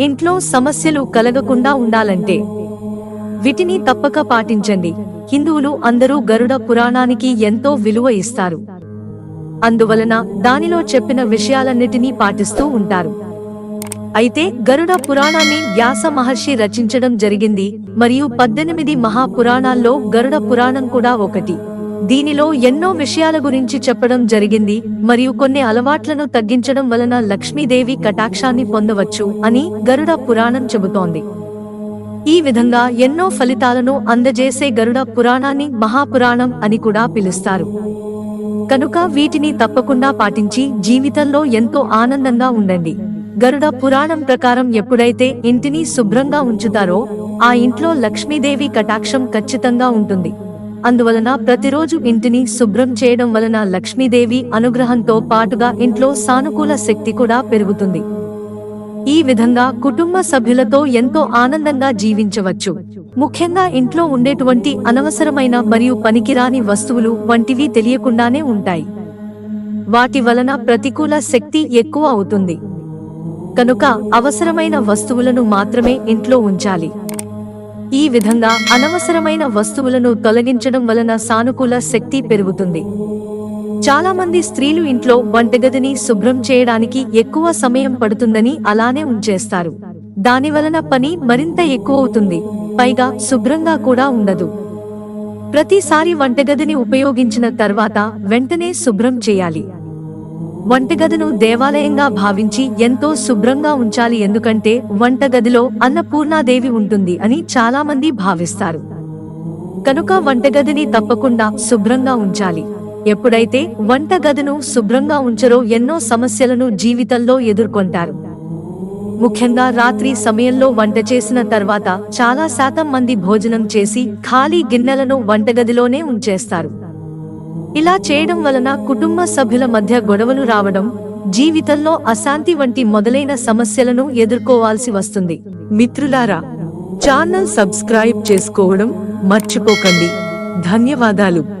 ఇంట్లో సమస్యలు కలగకుండా ఉండాలంటే వీటిని తప్పక పాటించండి. హిందువులు అందరూ గరుడ పురాణానికి ఎంతో విలువ ఇస్తారు. అందువలన దానిలో చెప్పిన విషయాలన్నిటినీ పాటిస్తూ ఉంటారు. అయితే గరుడ పురాణాన్ని వ్యాస మహర్షి రచించడం జరిగింది. మరియు పద్దెనిమిది మహాపురాణాల్లో గరుడ పురాణం కూడా ఒకటి. దీనిలో ఎన్నో విషయాల గురించి చెప్పడం జరిగింది మరియు కొన్ని అలవాట్లను తగ్గించడం వలన లక్ష్మీదేవి కటాక్షాన్ని పొందవచ్చు అని గరుడ పురాణం చెబుతోంది. ఈ విధంగా ఎన్నో ఫలితాలను అందజేసే గరుడ పురాణాన్ని మహాపురాణం అని కూడా పిలుస్తారు. కనుక వీటిని తప్పకుండా పాటించి జీవితంలో ఎంతో ఆనందంగా ఉండండి. గరుడ పురాణం ప్రకారం ఎప్పుడైతే ఇంటిని శుభ్రంగా ఉంచుతారో ఆ ఇంట్లో లక్ష్మీదేవి కటాక్షం ఖచ్చితంగా ఉంటుంది. అందువలన ప్రతిరోజు ఇంటిని శుభ్రం చేయడం వలన లక్ష్మీదేవి అనుగ్రహంతో పాటుగా ఇంట్లో సానుకూల శక్తి కూడా పెరుగుతుంది. ఈ విధంగా కుటుంబ సభ్యులతో ఎంతో ఆనందంగా జీవించవచ్చు. ముఖ్యంగా ఇంట్లో ఉండేటువంటి అనవసరమైన మరియు పనికిరాని వస్తువులు వంటివి తెలియకుండానే ఉంటాయి. వాటి వలన ప్రతికూల శక్తి ఎక్కువ అవుతుంది. కనుక అవసరమైన వస్తువులను మాత్రమే ఇంట్లో ఉంచాలి. ఈ విధంగా అనవసరమైన వస్తువులను తొలగించడం వలన సానుకూల శక్తి పెరుగుతుంది. చాలా మంది స్త్రీలు ఇంట్లో వంటగదిని శుభ్రం చేయడానికి ఎక్కువ సమయం పడుతుందని అలానే ఉంచేస్తారు. దాని వలన పని మరింత ఎక్కువ అవుతుంది పైగా శుభ్రంగా కూడా ఉండదు. ప్రతిసారి వంటగదిని ఉపయోగించిన తర్వాత వెంటనే శుభ్రం చేయాలి. వంటగదిను దేవాలయంగా భావించి ఎంతో శుభ్రంగా ఉంచాలి ఎందుకంటే వంటగదిలో అన్నపూర్ణాదేవి ఉంటుంది అని చాలా మంది భావిస్తారు. కనుక వంటగదిని తప్పకుండా శుభ్రంగా ఉంచాలి. ఎప్పుడైతే వంటగదిను శుభ్రంగా ఉంచరో ఎన్నో సమస్యలను జీవితంలో ఎదుర్కొంటారు. ముఖ్యంగా రాత్రి సమయంలో వంట చేసిన తర్వాత చాలా శాతం మంది భోజనం చేసి ఖాళీ గిన్నెలను వంటగదిలోనే ఉంచేస్తారు. ఇలా చేయడం వలన కుటుంబ సభ్యుల మధ్య గొడవలు రావడం జీవితంలో అశాంతి వంటి మొదలైన సమస్యలను ఎదుర్కోవాల్సి వస్తుంది. మిత్రులారా ఛానల్ సబ్స్క్రైబ్ చేసుకోవడం మర్చిపోకండి. ధన్యవాదాలు.